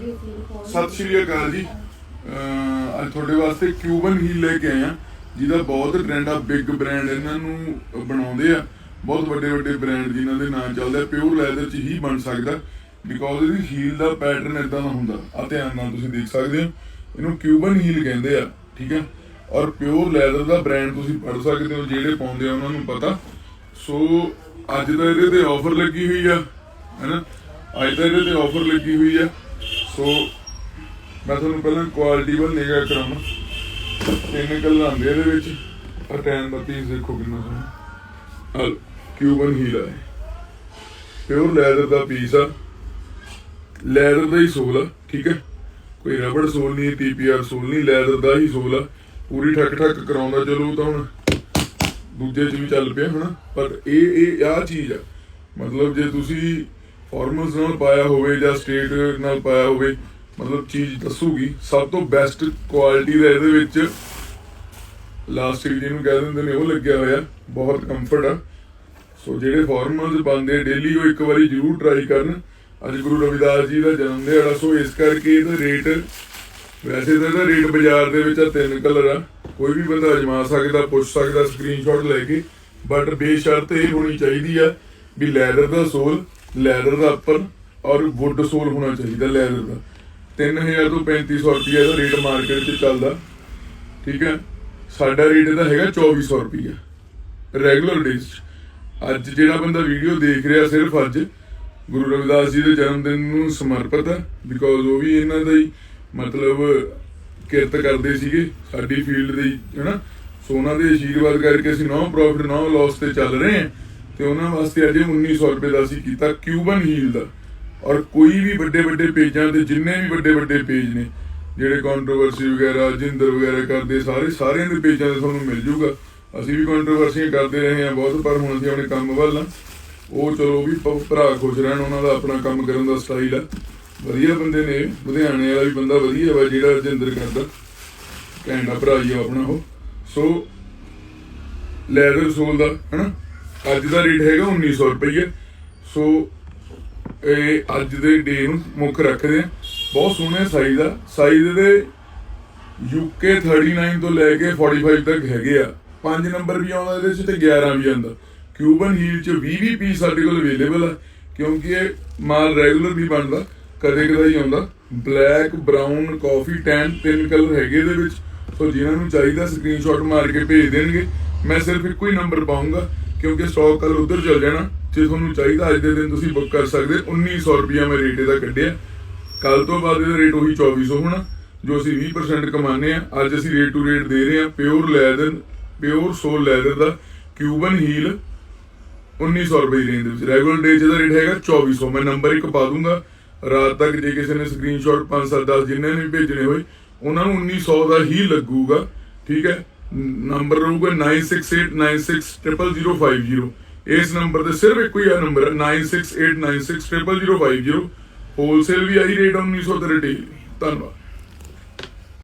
ਸਤਿ ਸ਼੍ਰੀ ਅਕਾਲ ਜੀ। ਅੱਜ ਤੁਹਾਡੇ ਵਾਸਤੇ ਕਿਊਬਨ ਹੀਲ ਲੈ ਕੇ ਆਏ ਆ ਜਿਹਦਾ ਬਹੁਤ ਟ੍ਰੈਂਡ ਆ ਬਿਗ ਬ੍ਰਾਂਡ ਇਹਨਾਂ ਨੂੰ ਬਣਾਉਂਦੇ ਆ। ਬਹੁਤ ਵੱਡੇ ਵੱਡੇ ਬ੍ਰਾਂਡ ਜਿਨ੍ਹਾਂ ਦੇ ਨਾਂ ਚੱਲਦੇ ਪਿਓਰ ਲੈਦਰ ਚ ਹੀ ਬਣ ਸਕਦਾ ਬਿਕੋਜ਼ ਇਹਦੀ ਹੀਲ ਦਾ ਪੈਟਰਨ ਇਦਾਂ ਦਾ ਹੁੰਦਾ ਆ ਧਿਆਨ ਨਾਲ ਤੁਸੀਂ ਦੇਖ ਸਕਦੇ ਹੋ। ਇਹਨੂੰ ਕਿਊਬਨ ਹੀਲ ਕਹਿੰਦੇ ਆ, ਠੀਕ ਹੈ ਔਰ ਪਿਓਰ ਲੈਦਰ ਦਾ ਬ੍ਰਾਂਡ ਤੁਸੀਂ ਪੜ ਸਕਦੇ ਹੋ, ਜਿਹੜੇ ਪਾਉਂਦੇ ਆ ਉਹਨਾਂ ਨੂੰ ਪਤਾ। ਸੋ ਅੱਜ ਦਾ ਇਹਦੇ ਤੇ ਆਫਰ ਲੱਗੀ ਹੋਈ ਆ, ਹੈਨਾ? ਅੱਜ ਦਾ ਇਹਦੇ ਤੇ ਆਫਰ ਲੱਗੀ ਹੋਈ ਆ। ਸੋ, ਮੈਂ ਤੁਹਾਨੂੰ ਪਹਿਲਾਂ ਕੁਆਲਿਟੀ ਵੱਲ ਨਿਗਾਹ ਕਰਾਉਣਾ ਤਿੰਨ ਕਲਰ ਆਉਂਦੇ ਇਹਦੇ ਵਿੱਚ। ਅਟੈਨ ਦਾ ਪੀਸ ਦੇਖੋ ਕਿੰਨਾ ਸੋਹਣਾ। ਹਲ ਕਿਊਬਨ ਹੀਲ ਆ ਪਿਓਰ ਲੈਦਰ ਦਾ ਪੀਸ ਆ। ਲੈਦਰ ਦਾ ਹੀ ਸੋਲ ਆ, ਠੀਕ ਹੈ ਕੋਈ ਰਬੜ ਸੋਲ ਨਹੀਂ ਟੀਪੀਆਰ ਸੋਲ ਨਹੀਂ ਲੈਦਰ ਦਾ ਹੀ ਸੋਲ ਆ। ਪੂਰੀ ਠੱਕ ਠੱਕ ਕਰਾਉਂਦਾ, ਚਲੋ ਤਾਂ ਹੁਣ ਦੂਜੇ ਚ ਵੀ ਚੱਲ ਪਿਆ, ਹਨਾ? ਪਰ ਇਹ ਇਹ ਆ ਚੀਜ਼ ਆ। ਮਤਲਬ ਜੇ ਤੁਸੀਂ ਫਾਰਮਲਸ ਨਾਲ ਪਾਇਆ ਹੋਵੇ ਜਾਂ ਸਟੇਟ ਨਾਲ ਪਾਇਆ ਹੋਵੇ, ਮਤਲਬ ਚੀਜ਼ ਦੱਸੂਗੀ। ਸਭ ਤੋਂ ਬੈਸਟ ਕੁਆਲਿਟੀ ਦਾ ਇਹਦੇ ਵਿੱਚ ਲਾਸਟਿਕ ਜਿਹਨੂੰ ਕਹਿ ਦਿੰਦੇ ਨੇ, ਉਹ ਲੱਗਿਆ ਹੋਇਆ। ਬਹੁਤ ਕੰਫਰਟ ਆ। ਸੋ ਜਿਹੜੇ ਫਾਰਮਲਸ ਪਾਉਂਦੇ ਡੇਲੀ ਉਹ ਇੱਕ ਵਾਰੀ ਜ਼ਰੂਰ ਟਰਾਈ ਕਰਨ। ਅੱਜ ਗੁਰੂ ਰਵਿਦਾਸ ਜੀ ਦਾ ਜਨਮ ਦਿਹਾੜਾ ਸੋ ਇਸ ਕਰਕੇ ਇਹਦਾ ਰੇਟ ਵੈਸੇ ਤਾਂ ਇਹਦਾ ਰੇਟ ਬਾਜ਼ਾਰ ਦੇ ਵਿੱਚ ਆ, ਤਿੰਨ ਕਲਰ ਆ। ਕੋਈ ਵੀ ਬੰਦਾ ਅਜਮਾ ਸਕਦਾ, ਪੁੱਛ ਸਕਦਾ ਸਕਰੀਨਸ਼ਾਟ ਲੈ ਕੇ ਬਟ ਬੇਸ਼ਰਤ ਇਹ ਹੋਣੀ ਚਾਹੀਦੀ ਆ ਵੀ ਲੈਦਰ ਦਾ ਸੋਲ ਲੈਦਰ ਦਾ ਉੱਪਰ ਔਰ ਵੁੱਡ ਸੋਲ ਹੋਣਾ ਚਾਹੀਦਾ ਲੈਦਰ ਦਾ। 3000 ਤੋਂ 3500 ਰੁਪਏ ਦਾ ਰੇਟ ਮਾਰਕੀਟ 'ਚ ਚੱਲਦਾ। ਠੀਕ ਹੈ? ਸਾਡਾ ਰੇਟ ਇਹਦਾ ਹੈਗਾ 2400 ਰੁਪਏ ਰੈਗੂਲਰ ਡੇਜ਼ ਅੱਜ ਜਿਹੜਾ ਬੰਦਾ ਵੀਡੀਓ ਦੇਖ ਰਿਹਾ ਸਿਰਫ ਅੱਜ ਗੁਰੂ ਰਵਿਦਾਸ ਜੀ ਦੇ ਜਨਮ ਦਿਨ ਨੂੰ ਸਮਰਪਿਤ ਹੈ ਬਿਕੋਜ਼ ਉਹ ਵੀ ਇਹਨਾਂ ਦਾ ਹੀ ਮਤਲਬ ਕਿਰਤ ਕਰਦੇ ਸੀਗੇ ਸਾਡੀ ਫੀਲਡ ਦੇ ਹੀ, ਹਨਾ? ਸੋ ਉਹਨਾਂ ਦੇ ਅਸ਼ੀਰਵਾਦ ਕਰਕੇ ਅਸੀਂ ਨੋ ਪ੍ਰੋਫਿਟ ਨੋ ਲਾਸ ਤੇ ਚੱਲ ਰਹੇ ਹਾਂ। ਤੇ ਉਹਨਾਂ ਵਾਸਤੇ ਅਜੇ ਇਹ 1900 ਰੁਪਏ ਦਾ ਅਸੀਂ ਕੀਤਾ ਕਿਊਬਨ ਹੀਲ ਦਾ ਔਰ ਕੋਈ ਵੀ ਵੱਡੇ ਵੱਡੇ ਪੇਜਾਂ ਤੇ, ਜਿੰਨੇ ਵੀ ਵੱਡੇ ਵੱਡੇ ਪੇਜ ਨੇ, ਜਿਹੜੇ ਕੰਟਰੋਵਰਸੀ ਵਗੈਰਾ, ਜਿੰਦਰ ਵਗੈਰਾ ਕਰਦੇ, ਸਾਰੇ ਸਾਰਿਆਂ ਦੇ ਪੇਜਾਂ ਤੇ ਤੁਹਾਨੂੰ ਮਿਲ ਜਾਊਗਾ ਅਸੀਂ ਵੀ ਕੰਟਰੋਵਰਸੀਆਂ ਕਰਦੇ ਰਹੇ ਹਾਂ ਬਹੁਤ, ਪਰ ਹੁਣ ਅਸੀਂ ਆਪਣੇ ਕੰਮ ਵੱਲ ਆ ਉਹ ਚਲੋ ਵੀ ਭਰਾ ਖੁਸ਼ ਰਹਿਣ, ਉਹਨਾਂ ਦਾ ਆਪਣਾ ਕੰਮ ਕਰਨ ਦਾ ਸਟਾਈਲ ਆ। ਵਧੀਆ ਬੰਦੇ ਨੇ, ਲੁਧਿਆਣੇ ਵਾਲਾ ਵੀ ਬੰਦਾ ਵਧੀਆ ਵਾ, ਜਿਹੜਾ ਰਜਿੰਦਰ ਕਰਦਾ। ਕਹਿੰਦਾ ਭਰਾ ਹੀ ਆ ਆਪਣਾ ਉਹ। ਸੋ ਲੈਦਰ ਸੋਲ ਦਾ ਹਨਾ? ਅੱਜ ਦਾ ਰੇਟ ਹੈਗਾ 1900 ਰੁਪਏ ਸੋ ਇਹ ਅੱਜ ਦੇ ਡੇ ਨੂੰ ਮੁੱਖ ਰੱਖਦੇ ਆ। ਬਹੁਤ ਸੋਹਣੇ ਸਾਈਜ਼ ਆ। ਸਾਈਜ਼ ਦੇ UK 39 ਤੋਂ ਲੈ ਕੇ 45 ਤੱਕ ਹੈਗੇ ਆ। 5 ਨੰਬਰ ਵੀ ਆਉਂਦਾ, ਇਹਦੇ ਚ ਤੇ 11 ਵੀ ਆਉਂਦਾ। ਕਿਊਬਨ ਹੀਲ ਚ 20 20 ਪੀਸ ਸਾਡੇ ਕੋਲ ਅਵੇਲੇਬਲ ਆ, ਕਿਉਂਕਿ ਇਹ ਮਾਲ ਰੈਗੂਲਰ ਵੀ ਬਣਦਾ, ਕਦੇ ਕਦੇ ਹੀ ਆਉਂਦਾ। ਬਲੈਕ ਬਰਾਊਨ ਕਾਫੀ ਟੈਨ ਤਿੰਨ ਕਲਰ ਹੈਗੇ ਇਹਦੇ ਵਿੱਚ। ਸੋ ਜਿਨ੍ਹਾਂ ਨੂੰ ਚਾਹੀਦਾ ਸਕਰੀਨਸ਼ਾਟ ਮਾਰ ਕੇ ਭੇਜ ਦੇਣਗੇ। ਮੈਂ ਸਿਰਫ ਇੱਕੋ ਹੀ ਨੰਬਰ ਪਾਉਂਗਾ ਕਿਉਂਕਿ ਸਟਾਕ ਕੱਲ ਉਧਰ ਚੱਲ ਜਾਣਾ। ਜੇ ਤੁਹਾਨੂੰ ਚਾਹੀਦਾ ਅੱਜ ਦੇ ਦਿਨ ਤੁਸੀਂ ਬੁੱਕ ਕਰ ਸਕਦੇ 1900 ਰੁਪਿਆ ਮੈਂ ਰੇਟ ਇਹਦਾ ਕੱਢਿਆ। ਕੱਲ ਤੋਂ ਬਾਅਦ ਇਹਦਾ ਰੇਟ ਉਹੀ 2400 ਹੋਣਾ, ਜੋ ਅਸੀਂ 20% ਕਮਾਉਂਦੇ ਆ ਅੱਜ ਅਸੀਂ ਰੇਟ ਟੂ ਰੇਟ ਦੇ ਰਹੇ ਆ pure leather pure sole leather ਦਾ ਕਿਊਬਨ ਹੀਲ 1900 ਰੁਪਏ ਰੇਂਜ ਦੇ ਵਿੱਚ। ਰੈਗੂਲਰ ਡੇ ਦਾ ਰੇਟ ਹੈਗਾ 2400 ਮੈਂ ਨੰਬਰ ਇੱਕ ਪਾ ਦੂੰਗਾ। ਰਾਤ ਤੱਕ ਜੇ ਕਿਸੇ ਨੇ ਸਕਰੀਨਸ਼ਾਟ 5 7 10 ਜਿੰਨੇ ਨੇ ਭੇਜਣੇ ਹੋਏ, ਉਹਨਾਂ ਨੂੰ 1900 ਦਾ ਹੀ ਲੱਗੂਗਾ। ਠੀਕ ਹੈ? ਨੰਬਰ ਰਹੂਗਾ 9689600050 ਇਸ ਨੰਬਰ ਤੇ ਸਿਰਫ ਇੱਕੋ ਹੀ ਆ ਨੰਬਰ ਹੈ 9689600050 ਹੋਲਸੇਲ ਵੀ ਆਹੀ ਰੇਟ 1900 ਤੇ ਰਿਟੇਲ ਧੰਨਵਾਦ।